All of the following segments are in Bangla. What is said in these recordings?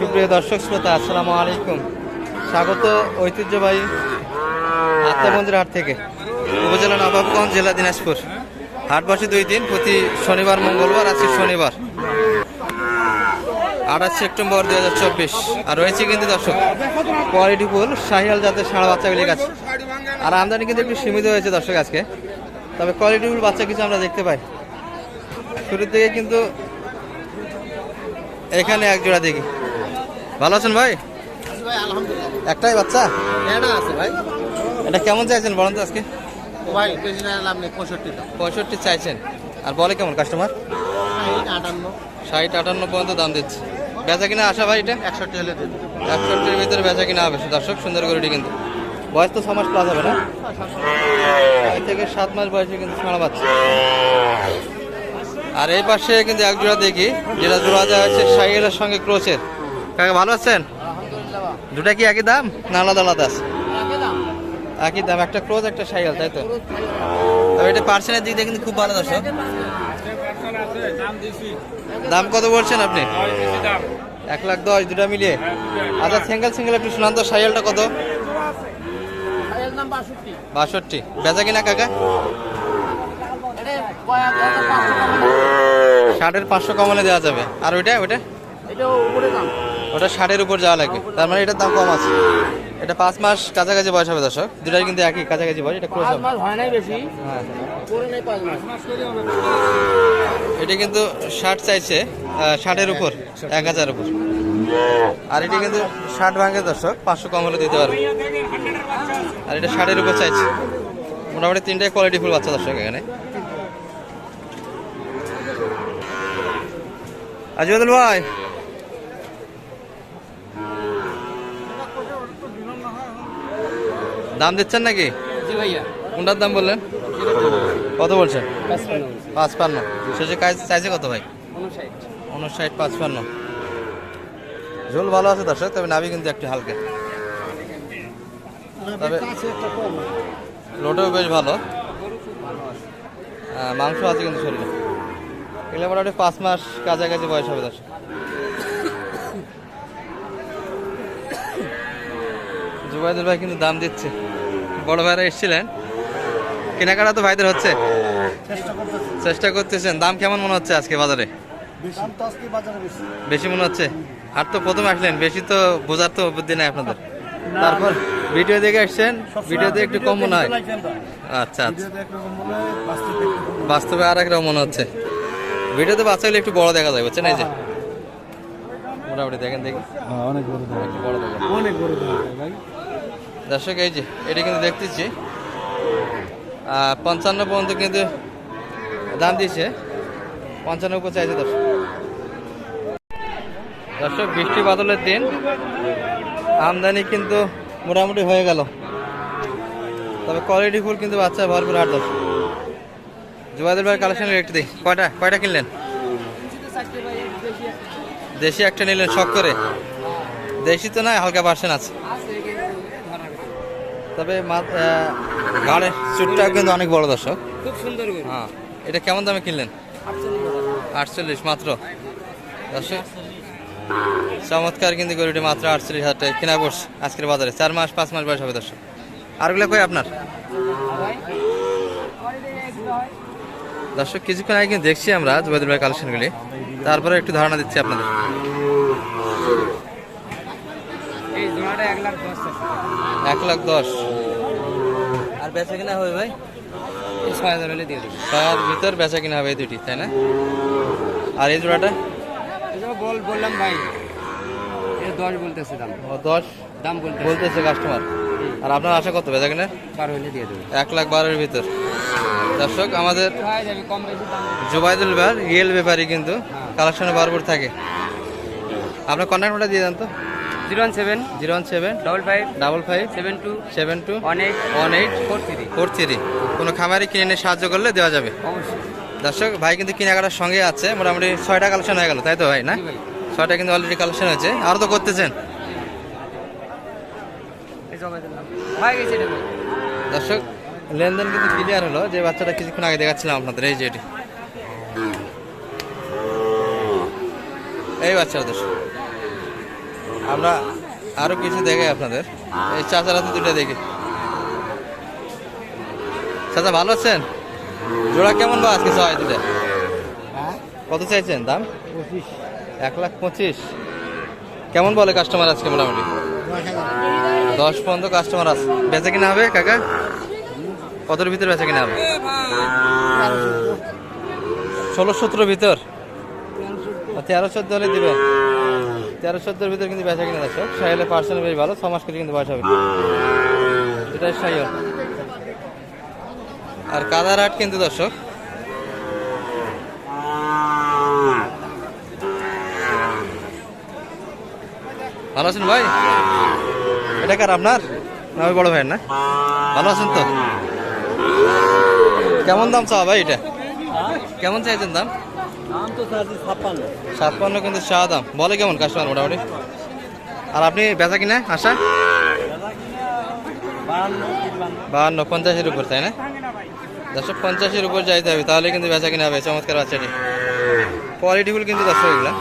সুপ্রিয় দর্শক শ্রোতা, আসসালামু আলাইকুম। স্বাগত ঐতিহ্যবাহী আত্মামন্দির হাট থেকে। উপজেলা নবাবগঞ্জ, জেলা দিনাজপুর। হাট বসে দুই দিন, প্রতি শনিবার, মঙ্গলবার, আজকে শনিবার। আঠাশ সেপ্টেম্বর দুই হাজার চব্বিশ। আর রয়েছে কিন্তু দর্শক, কোয়ালিটি ফুল, শাহিয়াল জাতের সাড়া বাচ্চাগুলির কাছে। আর আমদানি কিন্তু একটু সীমিত হয়েছে দর্শক আজকে। তবে কোয়ালিটি ফুল, বাচ্চা কিছু আমরা দেখতে পাই। শুরুর দিকে কিন্তু এখানে এক জোড়া দেখি। ভালো আছেন ভাই? একটাই বাচ্চা? এটা আছে ভাই। এটা কেমন চাইছেন বলেন তো আজকে? ভাই পঁয়ষট্টি পঁয়ষট্টি চাইছেন। আর বলে কেমন কাস্টমার ষাট আটান্ন। ষাট আটান্ন পর্যন্ত দাম দিচ্ছে। বেচা কিনা আসা ভাই এটা? একষট্টি হলে একষট্টির ভিতরে বেচা কিনা হবে দর্শক সুন্দর করে কিন্তু। বয়স তো ছ মাস প্লাস হবে না? ছয় থেকে সাত মাস বয়সে কিন্তু ছাড়া পাচ্ছে। আর এই পাশে কিন্তু এক জোড়া দেখি যেটা জোড়া দেওয়া হচ্ছে সাইকেলের সঙ্গে ক্রোচের। কাকা ভালো আছেন? দুটা কি একই দাম? না আলাদা আলাদা আছে। একই দাম? একটা ক্রোজ একটা সাইকেল তাই তো? তবে এটা পার্সেন্টের দিক দিয়ে কিন্তু খুব ভালো দর্শক। দাম কত বলছেন আপনি? এক লাখ দশ দুটা মিলিয়ে। আচ্ছা সিঙ্গেল সিঙ্গেল একটু শোনান তো সাইকেলটা কত? বাষট্টি। বেচা কিনা কাকা? ষাটের পাঁচশো কমলে দেওয়া যাবে। আর ওইটা ওইটা? ওটা ষাটের উপর যাওয়া লাগে। তার মানে এটার দাম কম আছে। এটা পাঁচ মাস কাছাকাছি বয়স হবে দর্শক। দুটাই কিন্তু একই কাছাকাছি বয়স এটা ক্রোস হবে। হ্যাঁ এটা কিন্তু ষাট চাইছে ষাটের উপর এক হাজার উপর। আর এটা কিন্তু ষাট ভাঙে দর্শক পাঁচশো কম হলে দিতে পারবে। আর এটা ষাটের উপর চাইছে। মোটামুটি তিনটাই কোয়ালিটি ফুল বাচ্চা দর্শক এখানে। আজিবাদুল ভাই দাম দিচ্ছেন নাকি? ভাইয়া। কোনটার দাম বললেন? কত বলছেন পাঁচপান্ন। শেষে কাজ চাইছে কত ভাই? উনষাট পাঁচপান্ন। ঝোল ভালো আছে দর্শক তবে নাবি কিন্তু একটু হালকা। তবে লোটেও বেশ ভালো। মাংস আছে কিন্তু শরীরে। এগুলো মোটামুটি পাঁচ মাস কাছাকাছি বয়স হবে দর্শক। জুবাইদুল ভাই কিন্তু দাম দিচ্ছে। বড় ভাইরা এসেছিলেন। কেনাকাটা তো ভাইদের হচ্ছে। চেষ্টা করতেছেন। দাম কেমন মনে হচ্ছে আজকে বাজারে? বেশি। মনে হচ্ছে? আর তো প্রথম আসলেন বেশি তো বোঝার তো বুদ্ধি নাই আপনাদের। তারপর ভিডিও দেখে আসছেন ভিডিওতে একটু কম মনে হয় আচ্ছা আচ্ছা। হয় বাস্তবে আর একরকম মনে হচ্ছে। ভিডিওতে বাচ্চা হলে একটু বড় দেখা যায় বুঝছেন এই যে। মোটামুটি দেখেন দেখি। অনেক বড় একটু বড় দেখা অনেক বড় ভাই। দর্শক, এই যে, এটা কিন্তু দেখতেছি। পঞ্চান্ন পর্যন্ত কিন্তু দাম দিয়েছে। পঞ্চান্ন উপর চাইছে দর্শক। দর্শক, বৃষ্টি বাদলের দিন আমদানি কিন্তু মোটামুটি হয়ে গেল। তবে কোয়ালিটি ফুল কিন্তু বাচ্চা ভরপুর আট দশ জুবাদুল ভাই কালেকশন রেট দিই। কয়টা কয়টা কিনলেন? দেশি একটা নিলেন শখ করে। দেশি তো নয় হালকা পার্সেন্ট আছে। তবে ঘাড়ের চুটটা কিন্তু অনেক বড় দর্শক। খুব সুন্দর হ্যাঁ এটা কেমন দামে কিনলেন? আটচল্লিশ মাত্র। দর্শক চমৎকার কিন্তু গরুটি মাত্র আটচল্লিশ হাজার টাকা কেনা পড়ছে আজকের বাজারে। চার মাস পাঁচ মাস বয়স হবে দর্শক। আরগুলো কই আপনার? দর্শক কিছুক্ষণ আগে কিন্তু দেখছি আমরা জুবাদুল ভাই কালেকশনগুলি তারপরে একটু ধারণা দিচ্ছি আপনাদের। এক লাখ দশ। আর বেচা কিনা হবে ভাই? ছয় হাজার হলে দিয়ে দিবি। ছয়ের ভিতর বেচা কিনা হবে এই দুটি তাই না? আর এই জোড়াটা? বল বললাম ভাই। দশ বলতেছে দাম। ও দশ? দাম বলতে বলতেছে কাস্টমার আর আপনার আশা কত বেচা কিনা? বারো হলে দিয়ে দেবে। এক লাখ বারোর ভিতর। দর্শক আমাদের হয়ে জুবাইদুল ভাই রিয়েল ব্যাপারী কিন্তু। কালেকশনে বারবার থাকে। আপনার কন্ট্যাক্ট নাম্বারটা দিয়ে দেন তো। Zero one seven zero one seven double five double five seven two seven two one eight one eight four three four three কোনো খামারি কিনে এনে সাহায্য করলে দেওয়া যাবে। অবশ্যই। দর্শক ভাই কিন্তু কেনাকাটার সঙ্গে আছে। মোটামুটি ছয়টা কালেকশন হয়ে গেল তাই তো ভাই না? ছয়টা কিন্তু অলরেডি কালেকশন হয়েছে। আরও তো করতেছেন। দর্শক লেনদেন কিন্তু ক্লিয়ার হলো। যে বাচ্চাটা কিছুক্ষণ আগে দেখাচ্ছিলাম আপনাদের এই যে এটি। এই বাচ্চাটা দর্শক। আমরা আরও কিছু দেখে আপনাদের। এই চাচার হাতে দুটো দেখি। চাচা, ভালো আছেন? জোড়া কেমন বা আজকে সবাই দুটো কত চাইছেন দাম? এক লাখ পঁচিশ। কেমন বলে কাস্টমার আজকে মোটামুটি? দশ পর্যন্ত কাস্টমার আছে। বেচে কিনা হবে কাকা? কতর ভিতর বেচে কিনা হবে? ষোলো সতেরো ভিতর? তেরো চোদ্দ হলে দিবেন। তেরো চোদ্দোর ভিতর কিন্তু বেচা কিনা দর্শক। সাইলে পার্সেন্ট বেশ ভালো ছ মাস করে কিন্তু বয়স এটাই সাইল আর কাদার হাট কিন্তু দর্শক। ভালো আছেন ভাই? এটা কার, আপনার? না, ওই বড় ভাইয়ের না? ভালো আছেন তো? কেমন দাম চাওয়া ভাই এটা? কেমন চাইছেন দাম? সাতপান্ন কিন্তু চা দাম। বলে কেমন কাস্টমার মোটামুটি? আর আপনি বেচা কিনা? আশা? বাহান্ন, পঞ্চাশের উপর, তাই না? দশশো পঞ্চাশের উপর যাইতে হবে, তাহলে কিন্তু বেচা কিনা হবে, চমৎকার বাচ্চাটি। কোয়ালিটিফুল কিন্তু দর্শক এগুলা।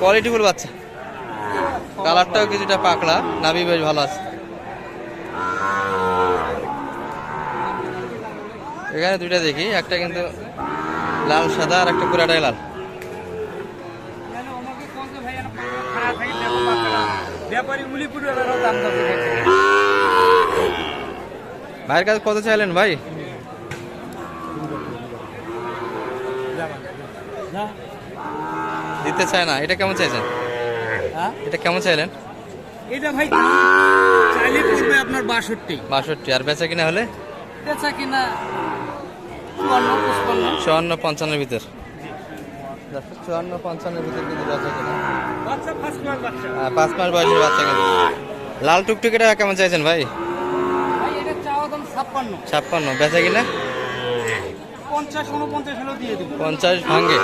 কোয়ালিটিফুল বাচ্চা। কালারটাও কিছুটা পাকলা, নাভি বেশ ভালো আছে। এখানে দুইটা দেখি, একটা কিন্তু লাল সাদা আর একটা পুরাটাই লাল। ভাইয়ের কাছে কত চাইলেন ভাই? দিতে চায় না এটা কেমন চাইছেন? এটা কেমন চাইলেন? এটা ভাই চাইলে পড়বে আপনার বাষট্টি। বাষট্টি আর বেচা কিনা হলে? বেচা কিনা চুয়ান্ন পঞ্চান্নের ভিতর। চুয়ান্ন পঞ্চান্নের ভিতর কিন্তু বেচা কিনা। বাচ্চা হ্যাঁ, পাঁচ মাস বয়সের বাচ্চা কিন্তু লাল টুকটুকিটা কেমন চাইছেন ভাই? ভাই এটা চাওয়া দাম ছাপ্পান্ন। বেচা কিনা? পঞ্চাশ ভাঙ্গে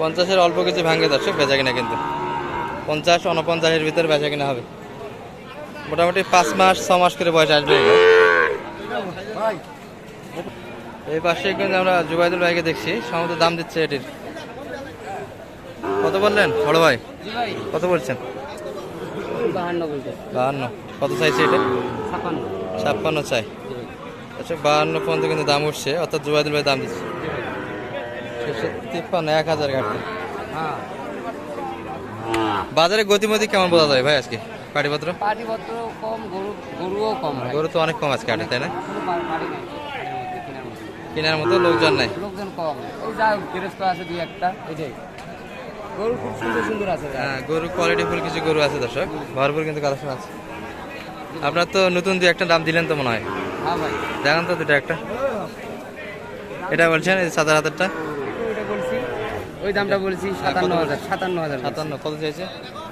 পঞ্চাশের অল্প কিছু ভাঙ্গে দর্শক বেচা কিনা কিন্তু। পঞ্চাশ উনপঞ্চাশের ভিতরে বেচা কিনা হবে। মোটামুটি পাঁচ মাস ছ মাস করে বয়স আসবে। ভাই এই পাশে কিন্তু আমরা জুবাইদুল ভাইকে দেখছি। সমস্ত দাম দিচ্ছে এটির। কত বললেন? বড় ভাই? কত বলছেন? বাহান্ন কত চাইছে এটা? ছাপ্পান্ন। চাই। আচ্ছা বাহান্ন পর্যন্ত কিন্তু দাম উঠছে। অর্থাৎ জুবাইদুল ভাই দাম দিচ্ছে। তিপ্পান্ন এক হাজার কাটতে হ্যাঁ। বাজারে গতিমতি কেমন বোঝা যায় ভাই আজকে? পাটিপত্র? পাটিপত্র কম গরু গরুও কম। গরু তো অনেক কম আজকে হাটে তাই না? কেনার মতো। লোকজন নাই। লোকজন কম। এই যা গৃহস্থ আছে দুই একটা এটাই। গরু খুব সুন্দর সুন্দর আছে হ্যাঁ গরু কোয়ালিটি ফুল কিছু গরু আছে দর্শক। ভরপুর কিন্তু কালেকশন আছে আপনার তো নতুন দুই একটা দাম দিলেন তো মনে হয়? হ্যাঁ ভাই। দেখান তো দুটো একটা। এটা বলছেন এই ওইটা বলছি। ওই দামটা বলছি সাতান্ন হাজার সাতান্ন হাজার সাতান্ন কত চাইছে?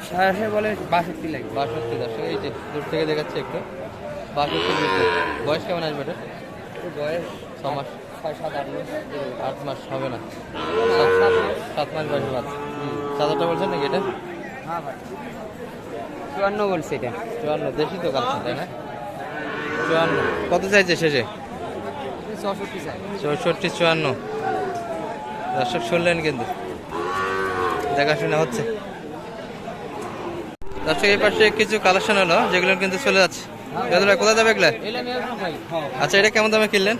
সাতাশে বলে বাষট্টি লাগবে বাষট্টি দর্শক এই যে দূর থেকে দেখাচ্ছে একটু। বাষট্টির ভিতরে বয়স কেমন আসবে এটা? বয়স ছ মাস ছয় সাত আট মাস। আট মাস হবে না। সাত সাত মাস সাত বয়সের বাচ্চা সাদাটা বলছেন নাকি এটা? হ্যাঁ ভাই। চুয়ান্ন বলছে এটা। চুয়ান্ন দেশি তো কালকে তাই না? চুয়ান্ন। কত চাইছে শেষে? চৌষট্টি চুয়ান্ন। দর্শক শুনলেন কিন্তু। দেখাশোনা হচ্ছে। দর্শক এই পাশে কিছু কালেকশন হলো যেগুলো কিন্তু চলে যাচ্ছে। বেদুল কোথায় যাবে এগুলা? আচ্ছা এটা কেমন দামে কিনলেন?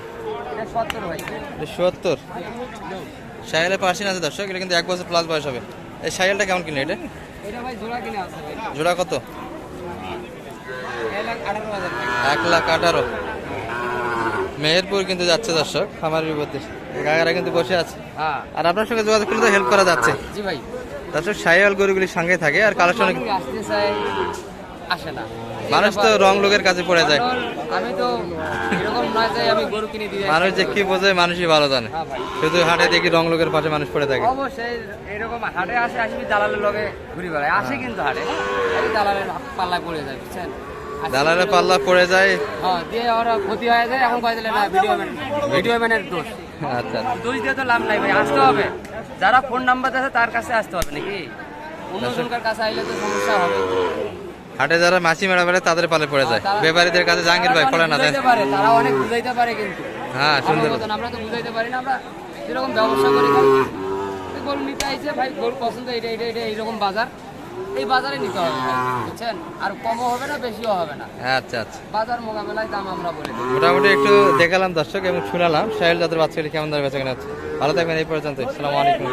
সত্তর সাইকেলের পার্সেন্ট আছে দর্শক এটা কিন্তু এক বছর প্লাস বয়স হবে। এই সাইকেলটা কেমন কিনলে এটা? জোড়া কিনে কত? এক লাখ আঠারো মেহেরপুর কিন্তু যাচ্ছে দর্শক খামারের বিপত্তি। কাকারা কিন্তু বসে আছে। হ্যাঁ। আর আপনার সঙ্গে যোগাযোগ করলে তো হেল্প করা যাচ্ছে। জি ভাই। দর্শক সাইয়াল গরুগুলির সঙ্গে থাকে আর কালেকশন আসতে চাই। আসে না। মানুষ তো রং লোকের কাছে পড়ে যায়। আমি তো এরকম নয় যে আমি গরু কিনে দিয়ে মানুষ যে কি বোঝে মানুষই ভালো জানে। হ্যাঁ শুধু হাটে দেখি রং লোকের পাশে মানুষ পড়ে থাকে। অবশ্যই এরকম হাটে আসে আসবি দালালের লগে ঘুরি বেড়ায়? আসে কিন্তু হাটে। দালালের পাল্লায় পড়ে যায় বুঝছেন? আসে দালালে কিন্তু- পাল্লা পড়ে যায়। হ্যাঁ দিয়ে ওরা ক্ষতি হয়ে যায় এখন কয়ে দিলে না ভিডিও ম্যান ভিডিও ম্যানের দোষ। আচ্ছা। দোষ দিয়ে তো লাভ নাই ভাই আসতে হবে। যারা ফোন নাম্বার আছে তার কাছে আসতে হবে নাকি? অন্যজনকার কাছে আইলে তো সমস্যা হবে। হাটে যারা মাছি মেরা বেড়ে তাদের পালে পড়ে যায়। ব্যাপারীদের কাছে জাহাঙ্গীর ভাই পড়ে না পারে তারা অনেক বুঝাইতে পারে কিন্তু। হ্যাঁ সুন্দর। আমরা তো বুঝাইতে পারি না আমরা যেরকম ব্যবসা করি এই নিতে আইছে ভাই গরু পছন্দ এটা এটা এটা এইরকম বাজার। এই বাজারে নিতে হবে বুঝছেন? আর কমও হবে না বেশিও হবে না। আচ্ছা আচ্ছা। বাজার মোকাবেলায় দাম আমরা বলে দিই। মোটামুটি একটু দেখালাম দর্শক এবং শুনালাম। সাহেল জাতের বাচ্চাগুলি কেমন ধরে বেঁচে কেনা ভালো থাকবেন এই পর্যন্ত আসসালামু আলাইকুম।